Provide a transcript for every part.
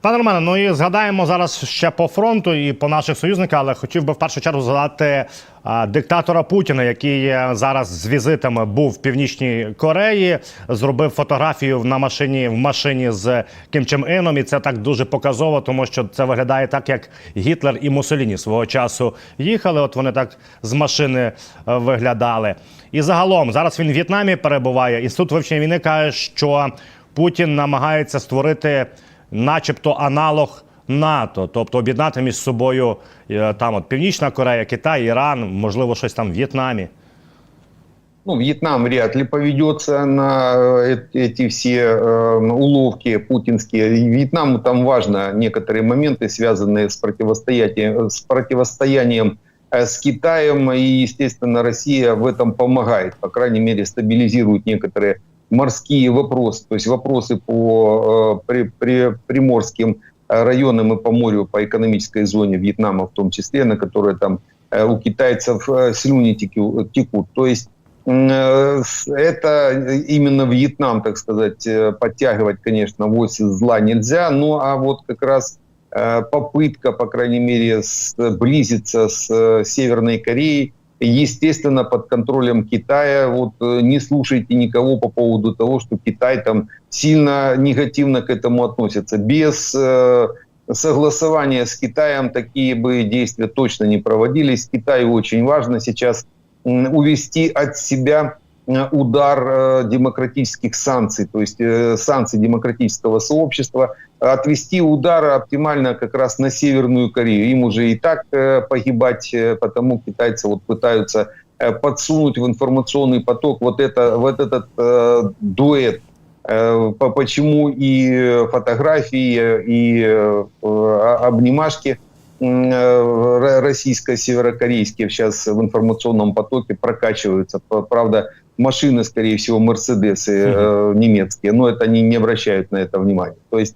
Пане Романе, ну і згадаємо зараз ще по фронту і по наших союзниках, але хотів би в першу чергу згадати диктатора Путіна, який е, зараз з візитами був в Північній Кореї, зробив фотографію на машині в машині з Кім Чен Іном. І це так дуже показово, тому що це виглядає так, як Гітлер і Муссоліні свого часу їхали. От вони так з машини е, виглядали. І загалом зараз він в В'єтнамі перебуває. Інститут вивчення війни каже, що Путін намагається створити, начебто, аналог НАТО, тобто об'єднати між собою е, там от Північна Корея, Китай, Іран, можливо, щось там в В'єтнамі. Ну, Вьетнам вряд ли поведется на э, эти все э, уловки путинские. И Вьетнаму там важно некоторые моменты, связанные с противостоянием, с противостоянием э, с Китаем. И, естественно, Россия в этом помогает. По крайней мере, стабилизирует некоторые морские вопросы. То есть вопросы по э, при, при, приморским районам и по морю, по экономической зоне Вьетнама в том числе, на которые там э, у китайцев э, слюни теку- текут. То есть Э, это именно Вьетнам, так сказать, э, подтягивать, конечно, из зла нельзя, ну а вот как раз э, попытка, по крайней мере, сблизиться с э, Северной Кореей, естественно, под контролем Китая. Вот э, не слушайте никого по поводу того, что Китай там сильно негативно к этому относится. Без э, согласования с Китаем такие бы действия точно не проводились. Китаю очень важно сейчас увести от себя э, удар демократических санкций, то есть санкций демократического сообщества, отвести удар оптимально как раз на Северную Корею. Им уже и так э, погибать, э, потому китайцы вот пытаются э, подсунуть в информационный поток вот, это, вот этот э, дуэт Э, по- почему и фотографии, и э, обнимашки э, ро- российско-северокорейские сейчас в информационном потоке прокачиваются. Правда, машины, скорее всего, Мерседесы э, немецкие, но это они не обращают на это внимания. То есть,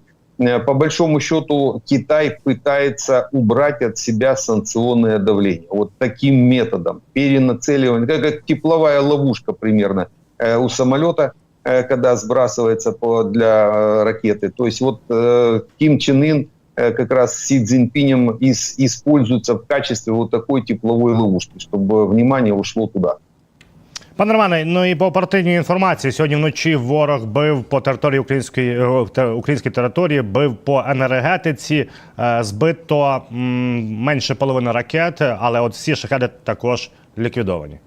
по большому счету, Китай пытается убрать от себя санкционное давление. Вот таким методом, перенацеливание, как, как тепловая ловушка примерно э, у самолета, э, когда сбрасывается по, для э, ракеты. То есть вот э, Ким Чен Ын э, как раз с Си Цзиньпинем ис- используется в качестве вот такой тепловой ловушки, чтобы внимание ушло туда. Пане Романе, ну і по оперативній інформації. Сьогодні вночі ворог бив по території української е, те- української території, бив по енергетиці, е, збито м, менше половини ракет, але от всі шахеди також ліквідовані.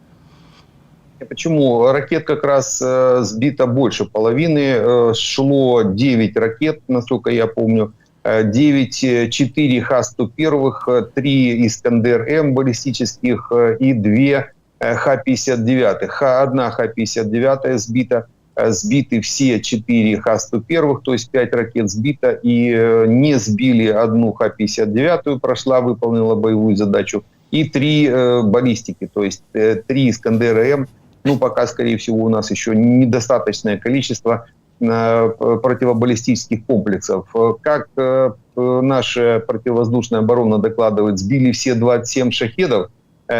Почему? Ракет как раз э, сбито больше половины. Э, шло 9 ракет, насколько я помню. Э, 9, э, 4 Х-101, 3 Искандер-М баллистических э, и 2 э, Х-59. Х, одна Х-59 сбита. Э, Сбиты все 4 Х-101, то есть 5 ракет сбито. И э, не сбили одну Х-59, прошла, выполнила боевую задачу. И 3 э, баллистики, то есть 3 Искандера-М ну, пока, скорее всего, у нас еще недостаточное количество противобаллистических комплексов. Как наша противовоздушная оборона докладывает, сбили все 27 шахедов,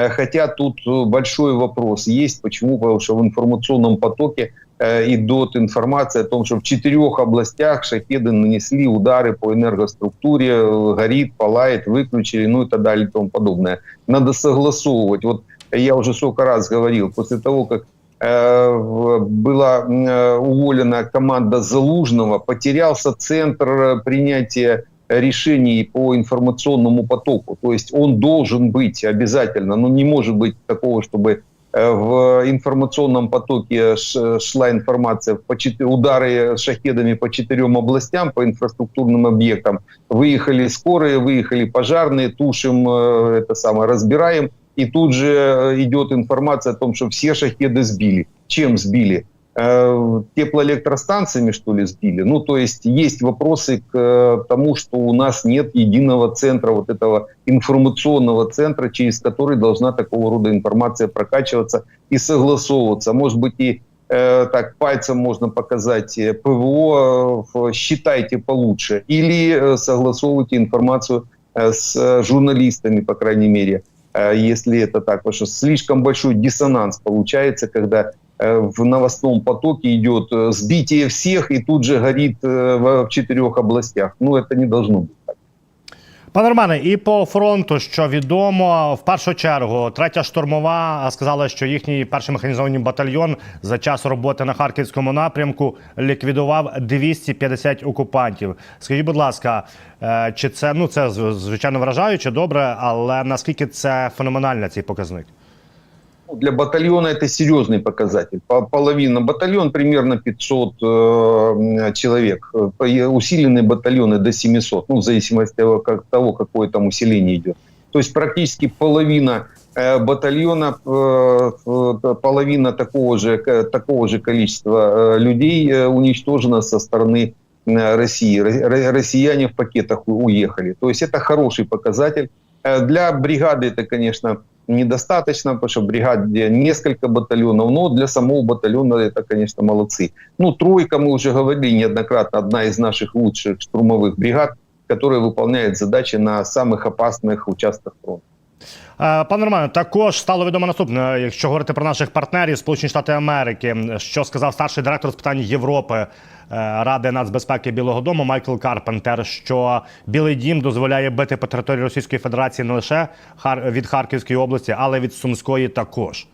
хотя тут э, большой вопрос есть. Почему? Потому что в информационном потоке э, идет информация о том, что в четырех областях шахеды нанесли удары по энергоструктуре, э, горит, палает, выключили, ну и так далее и тому подобное. Надо согласовывать. Вот я уже сколько раз говорил, после того, как э, была э, уволена команда Залужного, потерялся центр э, принятия решений по информационному потоку. То есть он должен быть обязательно, но не может быть такого, чтобы э, в информационном потоке шла информация удары шахедами по четырем областям, по инфраструктурным объектам. Выехали скорые, выехали пожарные, тушим, э, это самое, разбираем. И тут же э, идет информация о том, что все шахеды сбили. Чем сбили? Э, Теплоэлектростанциями, что ли, сбили? Ну, то есть есть вопросы к э, тому, что у нас нет единого центра, вот этого информационного центра, через который должна такого рода информация прокачиваться и согласовываться. Может быть, и э, так пальцем можно показать э, ПВО, считайте получше, или согласовывайте информацию с журналистами, по крайней мере, если это так, потому что слишком большой диссонанс получается, когда в новостном потоке идет э, сбитие всех и тут же горит э, в в четырех областях. Ну, это не должно быть. так. Пане Романе, і по фронту, що відомо, в першу чергу, третя штурмова сказала, що їхній перший механізований батальйон за час роботи на харківському напрямку ліквідував 250 окупантів. Скажіть, будь ласка, е, чи це ну це з- звичайно вражаюче, добре, але наскільки це феноменально цей показник? Ну, Для батальона это серьезный показатель. По- Половина батальон примерно 500 э, человек. Усиленные батальоны до 700, ну, в зависимости от того, как- того, какое там усиление идет. То есть практически половина э, батальона, э, половина такого же, такого же количества людей уничтожена со стороны России. Ро- ро- Россияне в пакетах уехали. То есть это хороший показатель. Для бригады это, конечно, недостаточно, потому что бригаде несколько батальонов, но для самого батальона это, конечно, молодцы. Ну, тройка, мы уже говорили неоднократно, одна из наших лучших штурмовых бригад, которая выполняет задачи на самых опасных участках фронта. Е, Пане Романе, також стало відомо наступне, якщо говорити про наших партнерів, Сполучені Штати Америки, що сказав старший директор з питань Європи е, Ради нацбезпеки Білого Дому Майкл Карпентер, що Білий Дім дозволяє бити по території Російської Федерації не лише від Харківської області, але від Сумської також.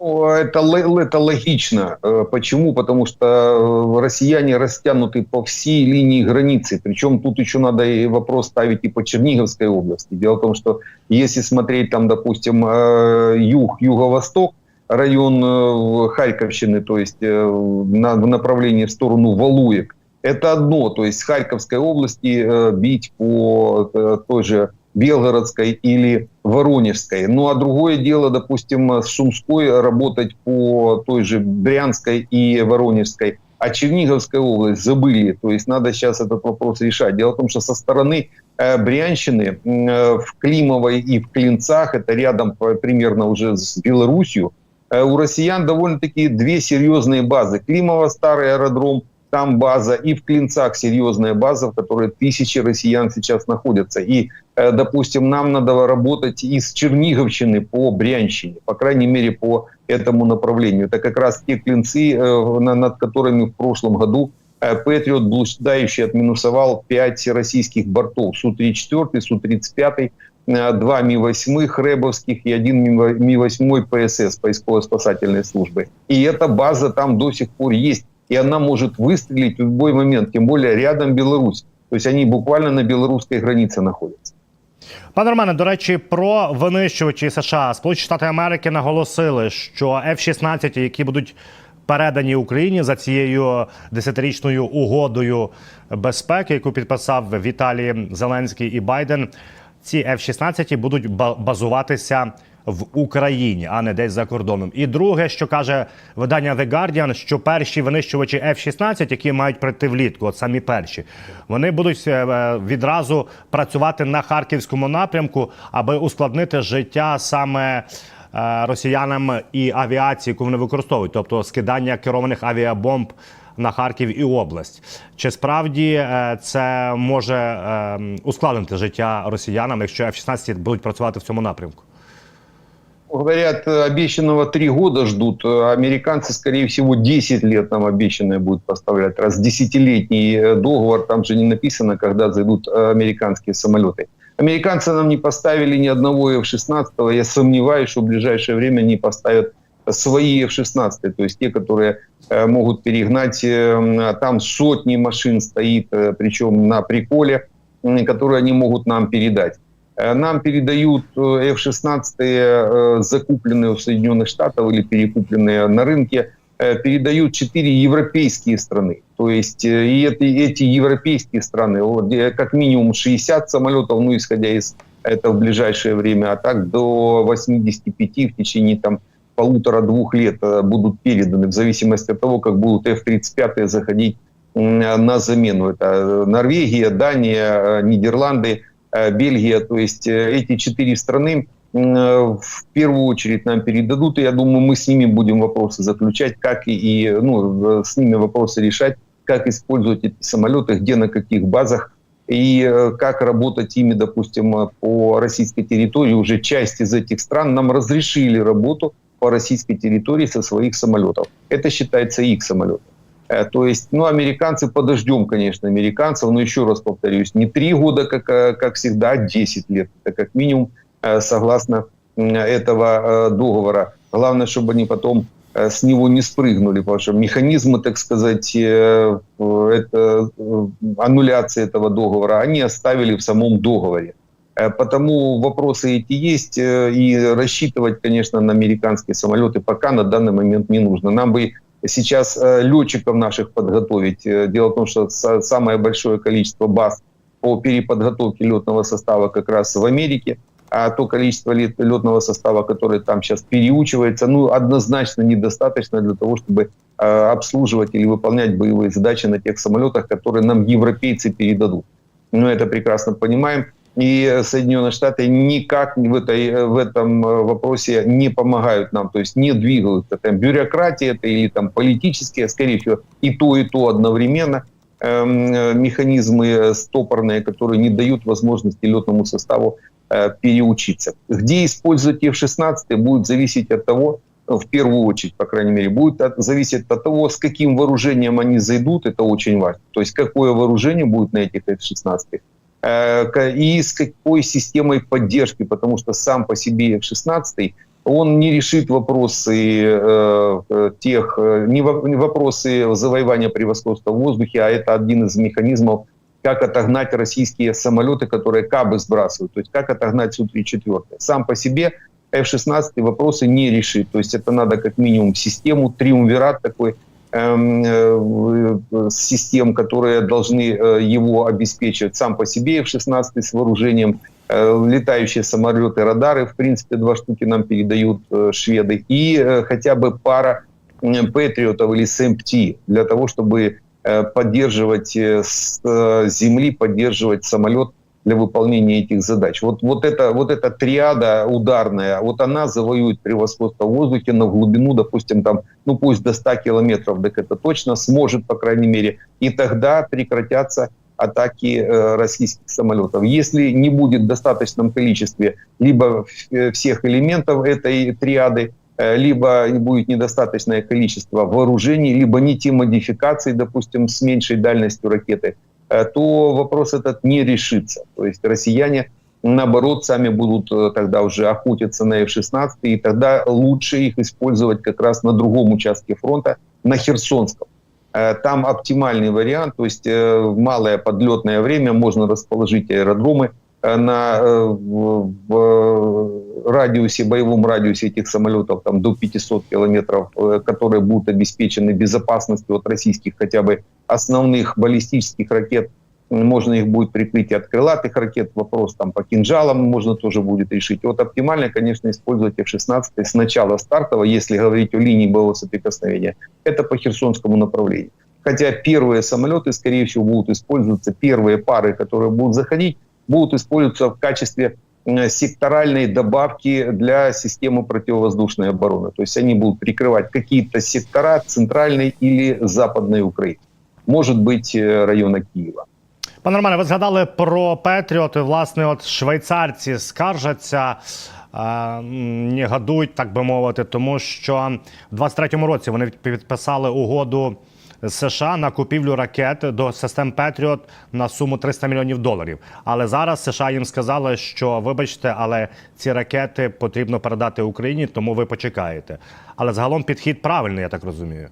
Это, это логично. Э, Почему? Потому что э, россияне растянуты по всей линии границы. Причем тут еще надо и вопрос ставить и по Черниговской области. Дело в том, что если смотреть там, допустим, э, юг, юго-восток, район Харьковщины, то есть в направлении в сторону Валуек, это одно. То есть Харьковской области бить по той же Белгородской или Воронежской. Ну а другое дело, допустим, с Сумской работать по той же Брянской и Воронежской. А Черниговская область забыли. То есть надо сейчас этот вопрос решать. Дело в том, что со стороны э, Брянщины э, в Климовой и в Клинцах, это рядом примерно уже с Белоруссию, э, у россиян довольно-таки две серьезные базы. Климово старый аэродром, там база, и в Клинцах серьезная база, в которой тысячи россиян сейчас находятся. И, допустим, нам надо работать из Черниговщины по Брянщине, по крайней мере, по этому направлению. Это как раз те клинцы, э, на- над которыми в прошлом году э, Патриот блуждающий отминусовал 5 российских бортов. Су-34, Су-35, э, два Ми-8 Рэбовских и один Ми- Ми-8 ПСС, поисково-спасательной службы. И эта база там до сих пор есть. И она может выстрелить в любой момент, тем более рядом Беларусь. То есть они буквально на белорусской границе находятся. Пане Романе, до речі, про винищувачі США. Сполучені Штати Америки наголосили, що F-16, які будуть передані Україні за цією десятирічною угодою безпеки, яку підписав Віталій Зеленський і Байден, ці F-16 будуть базуватися в Україні, а не десь за кордоном. І друге, що каже видання The Guardian, що перші винищувачі F-16, які мають прийти влітку, от самі перші, вони будуть е, е, відразу працювати на харківському напрямку, аби ускладнити життя саме. е, Росіянам і авіації, яку вони використовують, тобто скидання керованих авіабомб на Харків і область. Чи справді це може е, ускладнити життя росіянам, якщо F-16 будуть працювати в цьому напрямку? Говорят, э, обещанного три года ждут. Э, Американцы, скорее всего, 10 лет нам обещанное будут поставлять. Раз десятилетний э, договор, там же не написано, когда зайдут американские самолеты. Американцы нам не поставили ни одного F-16. Я сомневаюсь, что в ближайшее время не поставят свои F-16, то есть те, которые могут перегнать. м, Там сотни машин стоит, причем на приколе, которые они могут нам передать. Э, Нам передают э, F-16, э, закупленные у Соединенных Штатов или перекупленные на рынке, передают четыре европейские страны. То есть и эти, эти европейские страны, как минимум 60 самолетов, ну, исходя из этого в ближайшее время, а так до 85 в течение там полутора-двух лет будут переданы, в зависимости от того, как будут F-35 заходить на замену. Это Норвегия, Дания, Нидерланды, Бельгия. То есть э, эти четыре страны э, в первую очередь нам передадут, и я думаю, мы с ними будем вопросы заключать, как и, ну, с ними вопросы решать, как использовать эти самолеты, где, на каких базах, и э, как работать ими, допустим, э, по российской территории. Уже часть из этих стран нам разрешили работу по российской территории со своих самолетов. Это считается их самолет. Э, То есть, ну, американцы подождем, конечно, американцев, но еще раз повторюсь, не три года, как, э, как всегда, а 10 лет. Это как минимум э, согласно этого договора. Главное, чтобы они потом с него не спрыгнули, потому что механизмы, так сказать, это, аннуляции этого договора, они оставили в самом договоре. Потому вопросы эти есть, и рассчитывать, конечно, на американские самолеты пока на данный момент не нужно. Нам бы сейчас э, летчиков наших подготовить. Э, Дело в том, что са- самое большое количество баз по переподготовке летного состава как раз в Америке, а то количество лет- летного состава, которое там сейчас переучивается, ну, однозначно недостаточно для того, чтобы э, обслуживать или выполнять боевые задачи на тех самолетах, которые нам европейцы передадут. Мы это прекрасно понимаем. И Соединенные Штаты никак в, этой, в этом э, вопросе не помогают нам, то есть не двигаются. Там бюрократия это или там политические, скорее всего, и то, и то одновременно эм, э, механизмы стопорные, которые не дают возможности летному составу э, переучиться. Где использовать F-16 будет зависеть от того, в первую очередь, по крайней мере, будет от, зависеть от того, с каким вооружением они зайдут, это очень важно. То есть какое вооружение будет на этих F-16 э, ка- и с какой системой поддержки, потому что сам по себе F-16 он не решит вопросы э, э, тех, э, не во- не вопросы завоевания превосходства в воздухе, а это один из механизмов, как отогнать российские самолеты, которые кабы сбрасывают, то есть как отогнать Су-34. Сам по себе F-16 вопросы не решит, то есть это надо как минимум систему, триумвират такой, э, э, систем, которые должны э, его обеспечивать. Сам по себе F-16 с вооружением, э, летающие самолеты, радары, в принципе, два штуки нам передают э, шведы, и э, хотя бы пара Патриотов или СМПТ для того, чтобы э, поддерживать э, с э, земли, поддерживать самолет для выполнения этих задач. Вот, вот, это, вот эта триада ударная, вот она завоюет превосходство в воздухе на глубину, допустим, там, ну пусть до 100 километров, так это точно сможет, по крайней мере, и тогда прекратятся атаки э, российских самолетов. Если не будет в достаточном количестве либо э, всех элементов этой триады, э, либо будет недостаточное количество вооружений, либо не те модификации, допустим, с меньшей дальностью ракеты, то вопрос этот не решится. То есть россияне, наоборот, сами будут э, тогда уже охотиться на F-16, и тогда лучше их использовать как раз на другом участке фронта, на Херсонском. Э, Там оптимальный вариант, то есть э, малое подлетное время можно расположить аэродромы э, на, э, в, в радиусе, боевом радиусе этих самолетов там, до 500 километров, э, которые будут обеспечены безопасностью от российских хотя бы основных баллистических ракет. Можно их будет прикрыть и от крылатых ракет. Вопрос там по кинжалам можно тоже будет решить. Вот оптимально, конечно, использовать F-16 сначала стартово, если говорить о линии боевого соприкосновения. Это по Херсонскому направлению. Хотя первые самолеты, скорее всего, будут использоваться, первые пары, которые будут заходить, будут использоваться в качестве э, секторальной добавки для системы противовоздушной обороны. То есть они будут прикрывать какие-то сектора центральной или западной Украины. Может быть, э, района Киева. Пане Романе, ви згадали про Петріот. І, Власне, от швейцарці скаржаться, е, м, негодують, так би мовити, тому що в 23-му році вони підписали угоду з США на купівлю ракет до систем Петріот на суму 300 мільйонів доларів. Але зараз США їм сказали, що вибачте, але ці ракети потрібно передати Україні, тому ви почекаєте. Але загалом підхід правильний, я так розумію.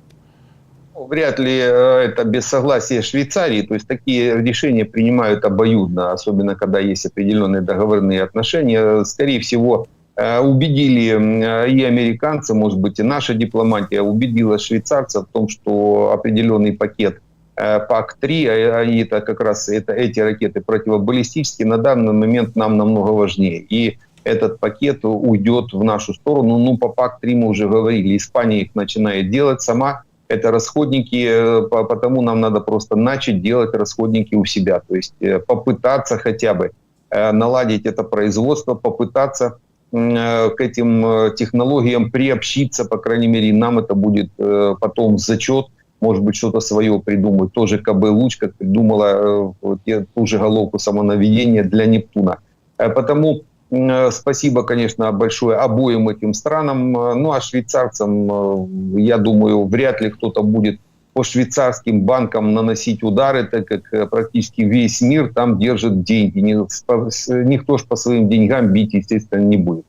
Ну, Вряд ли э, это без согласия Швейцарии. То есть такие решения принимают обоюдно, особенно когда есть определенные договорные отношения. Скорее всего, э, убедили м, э, и американцы, может быть, и наша дипломатия убедила швейцарцев в том, что определенный пакет э, ПАК-3, а и это как раз это, эти ракеты противобаллистические, на данный момент нам намного важнее. И этот пакет уйдет в нашу сторону. Ну, по ПАК-3 мы уже говорили, Испания их начинает делать сама. Это расходники, э, по- потому нам надо просто начать делать расходники у себя. То есть э, попытаться хотя бы э, наладить это производство, попытаться э, к этим э, технологиям приобщиться, по крайней мере, нам это будет э, потом зачет, может быть, что-то свое придумать. Тоже КБ «Луч», как придумала э, ту же головку самонаведения для Нептуна. Э, Потому Э, Спасибо, конечно, большое обоим этим странам. Э, Ну а швейцарцам, э, я думаю, вряд ли кто-то будет по швейцарским банкам наносить удары, так как э, практически весь мир там держит деньги. Никто ж по своим деньгам бить, естественно, не будет.